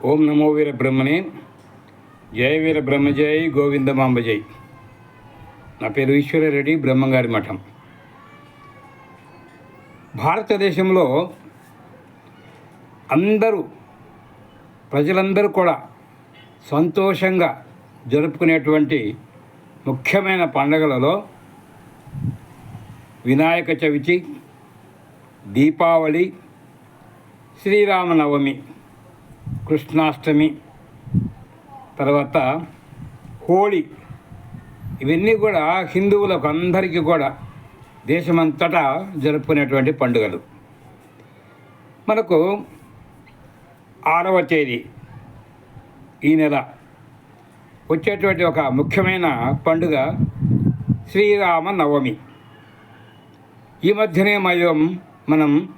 ఓం నమో వీర బ్రహ్మణే జయ వీర బ్రహ్మజయ గోవిందమాంబజయ్ నా పేరు ఈశ్వరరెడ్డి బ్రహ్మంగారి మఠం. భారతదేశంలో అందరూ ప్రజలందరూ కూడా సంతోషంగా జరుపుకునేటువంటి ముఖ్యమైన పండుగలలో వినాయక చవితి దీపావళి శ్రీరామనవమి. కృష్ణాష్టమి తర్వాత హోళీ. ఇవన్నీ కూడా హిందువులకు అందరికీ కూడా దేశమంతటా జరుపుకునేటువంటి పండుగలు. మనకు ఆరవ తేదీ ఈ నెల వచ్చేటువంటి ఒక ముఖ్యమైన పండుగ శ్రీరామ నవమి. ఈ మధ్యనే మయం మనం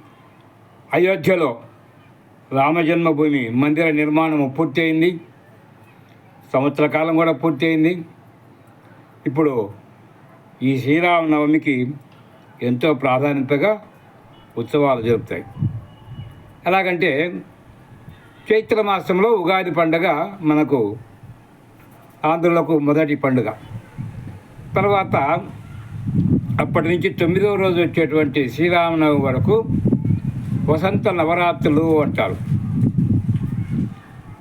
అయోధ్యలో రామజన్మభూమి మందిర నిర్మాణం పూర్తయింది. సంవత్సర కాలం కూడా పూర్తయింది. ఇప్పుడు ఈ శ్రీరామనవమికి ఎంతో ప్రాధాన్యతగా ఉత్సవాలు జరుపుతాయి. ఎలాగంటే చైత్ర మాసంలో ఉగాది పండుగ మనకు ఆంధ్రులకు మొదటి పండుగ. తర్వాత అప్పటి నుంచి తొమ్మిదవ రోజు వచ్చేటువంటి శ్రీరామనవమి వరకు వసంత నవరాత్రులు అంటారు.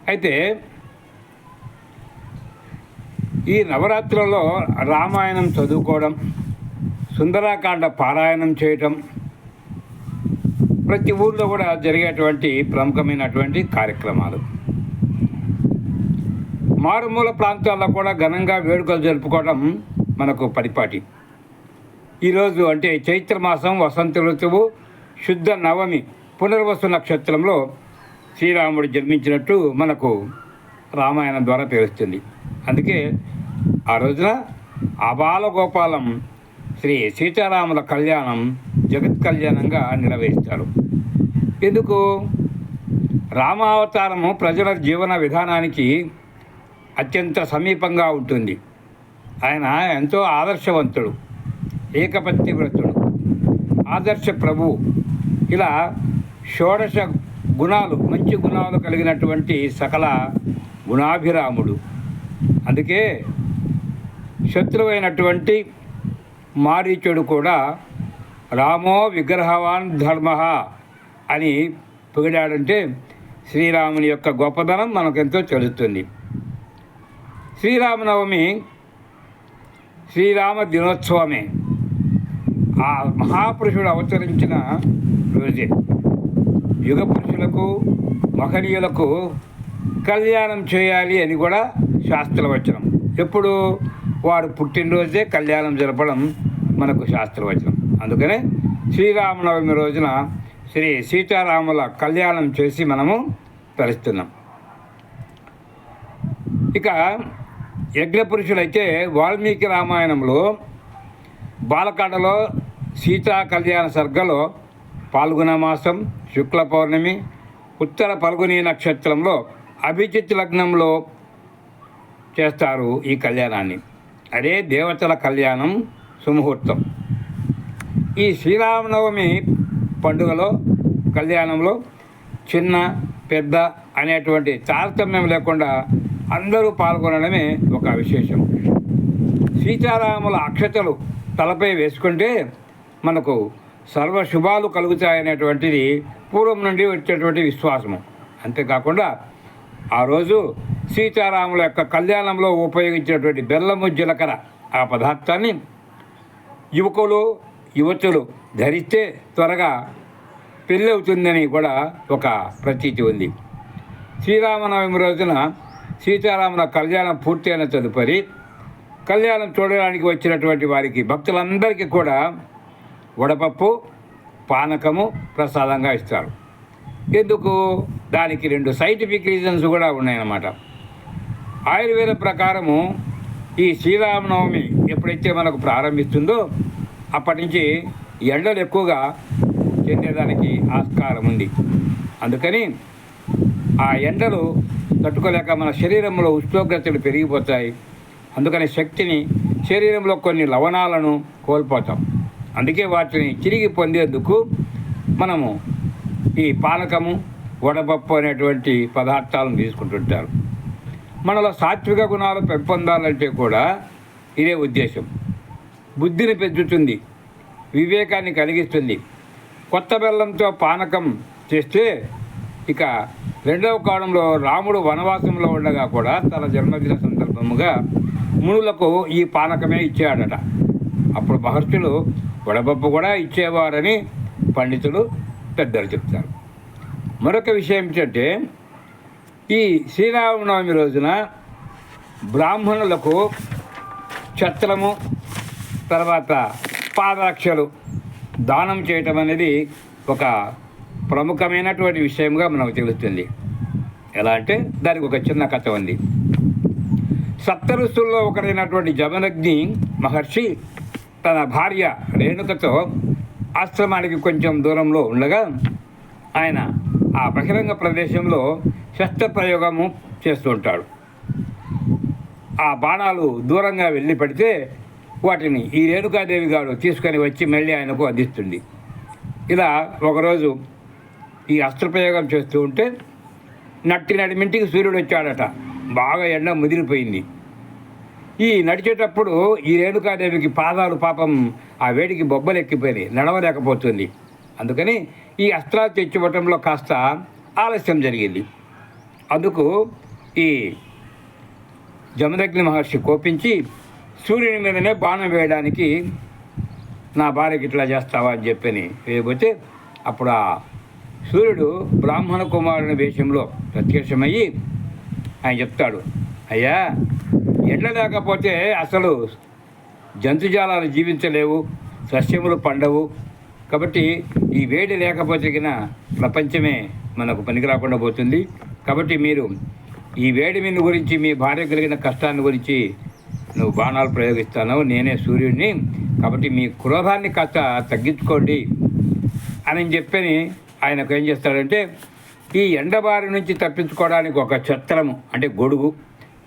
అయితే ఈ నవరాత్రులలో రామాయణం చదువుకోవడం సుందరాకాండ పారాయణం చేయటం ప్రతి ఊర్లో కూడా జరిగేటువంటి ప్రముఖమైనటువంటి కార్యక్రమాలు. మారుమూల ప్రాంతాల్లో కూడా ఘనంగా వేడుకలు జరుపుకోవడం మనకు పరిపాటి. ఈరోజు అంటే చైత్ర మాసం వసంత ఋతువు శుద్ధ నవమి పునర్వసు నక్షత్రంలో శ్రీరాముడు జన్మించినట్టు మనకు రామాయణం ద్వారా తెలుస్తుంది. అందుకే ఆ రోజున అబాలగోపాలం శ్రీ సీతారాముల కళ్యాణం జగత్ కళ్యాణంగా నిర్వహిస్తారు. ఎందుకు? రామావతారము ప్రజల జీవన విధానానికి అత్యంత సమీపంగా ఉంటుంది. ఆయన ఎంతో ఆదర్శవంతుడు ఏకపత్తి వ్రతుడు ఆదర్శ ప్రభువు ఇలా షోడశ గుణాలు మంచి గుణాలు కలిగినటువంటి సకల గుణాభిరాముడు. అందుకే శత్రువైనటువంటి మారీచుడు కూడా రామో విగ్రహవాన్ ధర్మ అని పొగిడాడంటే శ్రీరాముని యొక్క గొప్పదనం మనకెంతో తెలుస్తుంది శ్రీరామనవమి శ్రీరామ దినోత్సవమే. ఆ మహాపురుషుడు అవతరించిన రోజే. యుగ పురుషులకు మహనీయులకు కళ్యాణం చేయాలి అని కూడా శాస్త్రవచనం ఎప్పుడు? వాడు పుట్టినరోజే కళ్యాణం జరపడం మనకు శాస్త్రవచనం అందుకనే శ్రీరామనవమి రోజున శ్రీ సీతారాముల కళ్యాణం చేసి మనము తలుస్తున్నాం. ఇక యజ్ఞపురుషులైతే వాల్మీకి రామాయణంలో బాలకాండలో సీతా కళ్యాణ సర్గలో పాల్గొన మాసం శుక్ల పౌర్ణమి ఉత్తర పల్గుని నక్షత్రంలో అభిజిత్ లగ్నంలో చేస్తారు ఈ కళ్యాణాన్ని. అదే దేవతల కళ్యాణం సుముహూర్తం. ఈ శ్రీరామనవమి పండుగలో కళ్యాణంలో చిన్న పెద్ద అనేటువంటి తారతమ్యం లేకుండా అందరూ పాల్గొనడమే ఒక విశేషం. సీతారాముల అక్షతలు తలపై వేసుకుంటే మనకు సర్వ శుభాలు కలుగుతాయనేటువంటిది పూర్వం నుండి వచ్చేటువంటి విశ్వాసము. అంతేకాకుండా ఆ రోజు సీతారాముల యొక్క కళ్యాణంలో ఉపయోగించినటువంటి బెల్లము జీలకర్ర ఆ పదార్థాన్ని యువకులు యువతులు ధరిస్తే త్వరగా పెళ్ళి అవుతుందని కూడా ఒక ప్రతీతి ఉంది. శ్రీరామనవమి రోజున సీతారాముల కళ్యాణం పూర్తయిన తదుపరి కళ్యాణం చూడడానికి వచ్చినటువంటి వారికి భక్తులందరికీ కూడా వడపప్పు పానకము ప్రసాదంగా ఇస్తారు. ఎందుకు? దానికి రెండు సైంటిఫిక్ రీజన్స్ కూడా ఉన్నాయన్నమాట. ఆయుర్వేద ప్రకారము ఈ శ్రీరామనవమి ఎప్పుడైతే మనకు ప్రారంభిస్తుందో అప్పటి నుంచి ఎండలు ఎక్కువగా చెందేదానికి ఆస్కారం ఉంది. అందుకని ఆ ఎండలు తట్టుకోలేక మన శరీరంలో ఉష్ణోగ్రతలు పెరిగిపోతాయి. అందుకని శక్తిని శరీరంలో కొన్ని లవణాలను కోల్పోతాం. అందుకే వాటిని తిరిగి పొందేందుకు మనము ఈ పానకము వడపప్పు అనేటువంటి పదార్థాలను తీసుకుంటుంటారు. మనలో సాత్విక గుణాలు పెంపొందాలంటే కూడా ఇదే ఉద్దేశం. బుద్ధిని పెంచుతుంది వివేకాన్ని కలిగిస్తుంది. కొత్త బెల్లంతో పానకం చేస్తే ఇక రెండవ కాలంలో రాముడు వనవాసంలో ఉండగా కూడా తన జన్మదిన సందర్భముగా మునులకు ఈ పానకమే ఇచ్చాడట. అప్పుడు మహర్షులు వడపప్పు కూడా ఇచ్చేవారని పండితులు పెద్దలు చెప్తారు. మరొక విషయం ఏంటంటే ఈ శ్రీరామనవమి రోజున బ్రాహ్మణులకు ఛత్రము తర్వాత పాదరక్షలు దానం చేయటం అనేది ఒక ప్రముఖమైనటువంటి విషయంగా మనకు తెలుస్తుంది. ఎలా అంటే దానికి ఒక చిన్న కథ ఉంది. సప్తఋషుల్లో ఒకరైనటువంటి జమనగ్ని మహర్షి తన భార్య రేణుకతో ఆశ్రమానికి కొంచెం దూరంలో ఉండగా ఆయన ఆ బహిరంగ ప్రదేశంలో శస్త్రప్రయోగము చేస్తూ ఉంటాడు. ఆ బాణాలు దూరంగా వెళ్ళి పడితే వాటిని ఈ రేణుకాదేవి గారు తీసుకొని వచ్చి మళ్ళీ ఆయనకు అందిస్తుంది. ఇలా ఒకరోజు ఈ అస్త్రప్రయోగం చేస్తూ ఉంటే నట్టి నడిమింటికి సూర్యుడు వచ్చాడట. బాగా ఎండ ముదిరిపోయింది. ఈ నడిచేటప్పుడు ఈ రేణుకాదేవికి పాదాలు పాపం ఆ వేడికి బొబ్బలు ఎక్కిపోయి నడవలేకపోతుంది. అందుకని ఈ అస్త్రాలు తెచ్చివ్వటంలో కాస్త ఆలస్యం జరిగింది. అందుకు ఈ జమదగ్ని మహర్షి కోపించి సూర్యుని మీదనే బాణం వేయడానికి నా భార్యకి ఇట్లా చేస్తావా? అని చెప్పని వేయబోతే అప్పుడు ఆ సూర్యుడు బ్రాహ్మణ కుమారుని వేషంలో ప్రత్యక్షమయ్యి ఆయన చెప్తాడు అయ్యా ఎండ లేకపోతే అసలు జంతుజాలాలు జీవించలేవు సస్యములు పండవు. కాబట్టి ఈ వేడి లేకపోతే ప్రపంచమే మనకు పనికి రాకుండా పోతుంది. కాబట్టి మీరు ఈ వేడి మీద గురించి మీ భార్య కలిగిన కష్టాన్ని గురించి నువ్వు బాణాలు ప్రయోగిస్తాను నేనే సూర్యుడిని కాబట్టి మీ క్రోధాన్ని కాస్త తగ్గించుకోండి అని చెప్పని ఆయనకు ఏం చేస్తాడంటే ఈ ఎండబారి నుంచి తప్పించుకోవడానికి ఒక ఛత్రము అంటే గొడుగు.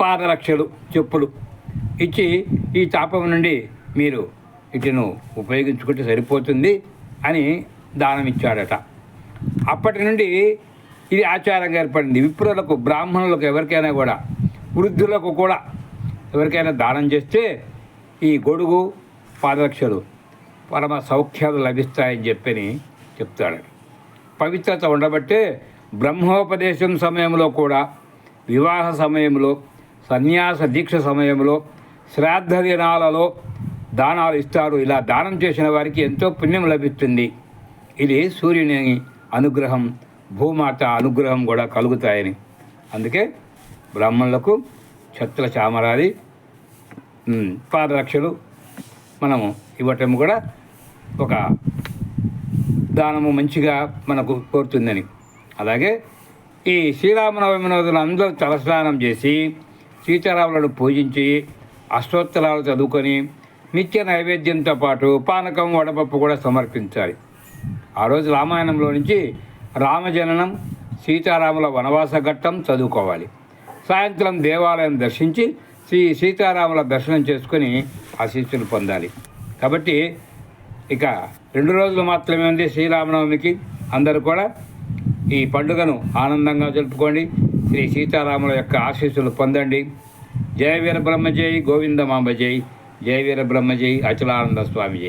పాదరక్షలు చెప్పులు ఇచ్చి ఈ తాపం నుండి మీరు ఇటును ఉపయోగించుకుంటే సరిపోతుంది అని దానం ఇచ్చాడట అప్పటి నుండి ఇది ఆచారంగా ఏర్పడింది. విప్రులకు బ్రాహ్మణులకు ఎవరికైనా కూడా వృద్ధులకు కూడా ఎవరికైనా దానం చేస్తే ఈ గొడుగు పాదరక్షలు పరమ సౌఖ్యాలు లభిస్తాయని చెప్పని చెప్తాడు. పవిత్రత ఉండబట్టే బ్రహ్మోపదేశం సమయంలో కూడా వివాహ సమయంలో సన్యాస దీక్ష సమయంలో శ్రాద్ధ దినాలలో దానాలు ఇస్తారు. ఇలా దానం చేసిన వారికి ఎంతో పుణ్యం లభిస్తుంది. ఇది సూర్యుని అనుగ్రహం భూమాత అనుగ్రహం కూడా కలుగుతాయని. అందుకే బ్రాహ్మణులకు ఛత్ర చామరాది పాదరక్షలు మనము ఇవ్వటం కూడా ఒక దానము మంచిగా మనకు కోరుతుందని. అలాగే ఈ శ్రీరామనవమి రోజున అందరూ తలస్నానం చేసి సీతారాములను పూజించి అష్టోత్తరాలు చదువుకొని నిత్య నైవేద్యంతో పాటు పానకం వడపప్పు కూడా సమర్పించాలి. ఆ రోజు రామాయణంలో నుంచి రామజననం సీతారాముల వనవాస ఘట్టం చదువుకోవాలి. సాయంత్రం దేవాలయం దర్శించి శ్రీ సీతారాముల దర్శనం చేసుకొని ఆశీస్సులు పొందాలి. కాబట్టి ఇక రెండు రోజులు మాత్రమే ఉంది శ్రీరామనవమికి. అందరూ కూడా ఈ పండుగను ఆనందంగా జరుపుకోండి. శ్రీ సీతారాముల యొక్క ఆశీస్సులు పొందండి. జయ వీర బ్రహ్మ గోవింద మాంబ జయ వీర బ్రహ్మ అచలానంద స్వామి